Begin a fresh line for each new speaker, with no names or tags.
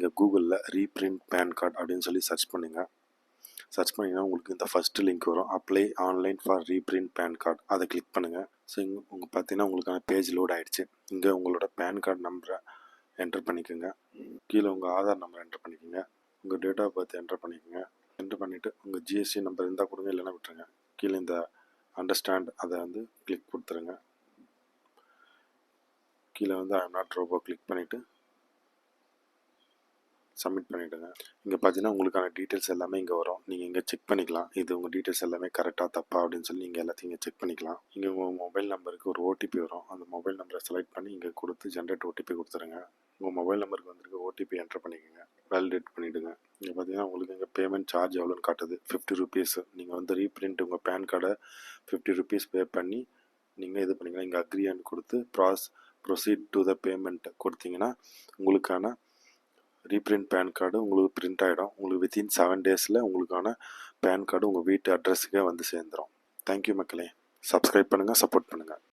நீங்கள் கூகுளில் reprint pan card அப்படின்னு சொல்லி சர்ச் பண்ணுங்கள் சர்ச் பண்ணிங்கன்னா உங்களுக்கு இந்த ஃபஸ்ட்டு லிங்க் வரும். Apply online for reprint pan card அதை கிளிக் பண்ணுங்கள் ஸோ இங்கே உங்கள் பார்த்தீங்கன்னா உங்களுக்கான பேஜ் லோட் ஆகிடுச்சு இங்கே உங்களோட பேன் கார்டு நம்பரை என்டர் பண்ணிக்கோங்க. கீழே உங்கள் ஆதார் நம்பர் என்டர் பண்ணிக்கோங்க. உங்கள் டேட் ஆஃப் பர்த் என்டர் பண்ணிக்கோங்க. என்டர் பண்ணிவிட்டு உங்கள் ஜிஎஸ்டி நம்பர் இருந்தால் கொடுங்க இல்லைன்னா விட்டுருங்க. கீழே இந்த அண்டர்ஸ்டாண்ட் அதை வந்து கிளிக் கொடுத்துருங்க. கீழே வந்து ஐ நாட் ரோபோ கிளிக் பண்ணிவிட்டு சப்மிட் பண்ணிவிடுங்க இங்கே பார்த்தீங்கன்னா உங்களுக்கான டீட்டெயில்ஸ் எல்லாமே இங்கே வரும். நீங்கள் இங்கே செக் பண்ணிக்கலாம். இது உங்கள் டீட்டெயில்ஸ் எல்லாமே கரெக்டாக தப்பா அப்படின்னு சொல்லி நீங்கள் எல்லாத்தையும் இங்கே செக் பண்ணிக்கலாம். இங்கே உங்கள் மொபைல் நம்பருக்கு ஒரு ஓடிபி வரும். அந்த மொபைல் நம்பரை செலக்ட் பண்ணி இங்கே கொடுத்து ஜென்ரேட் ஓடிபி கொடுத்துருங்க. உங்கள் மொபைல் நம்பருக்கு வந்துருக்கு ஓடிபி என்டர் பண்ணிக்கோங்க. வேலிடேட் பண்ணிவிடுங்க இங்கே பார்த்தீங்கன்னா உங்களுக்கு இங்கே பேமெண்ட் சார்ஜ் எவ்வளோன்னு காட்டுது. ஃபிஃப்டி ருபீஸ் நீங்கள் வந்து ரீப்ரிண்ட் உங்கள் பேன் கார்டை ஃபிஃப்டி ருபீஸ் பே பண்ணி நீங்கள் இது பண்ணிக்கலாம். இங்கே அக்ரியான்னு கொடுத்து ப்ராஸ் ப்ரொசீட் டு த பேமெண்ட் கொடுத்தீங்கன்னா உங்களுக்கான ரீப்ரிண்ட் பேன் கார்டு உங்களுக்கு பிரிண்ட் ஆகிடும் உங்களுக்கு வித்தின் செவன் டேஸில் உங்களுக்கான பேன் கார்டு உங்கள் வீட்டு அட்ரஸுக்கே வந்து சேர்ந்துடும் தேங்க்யூ மக்களே. சப்ஸ்கிரைப் பண்ணுங்கள் சப்போர்ட் பண்ணுங்கள்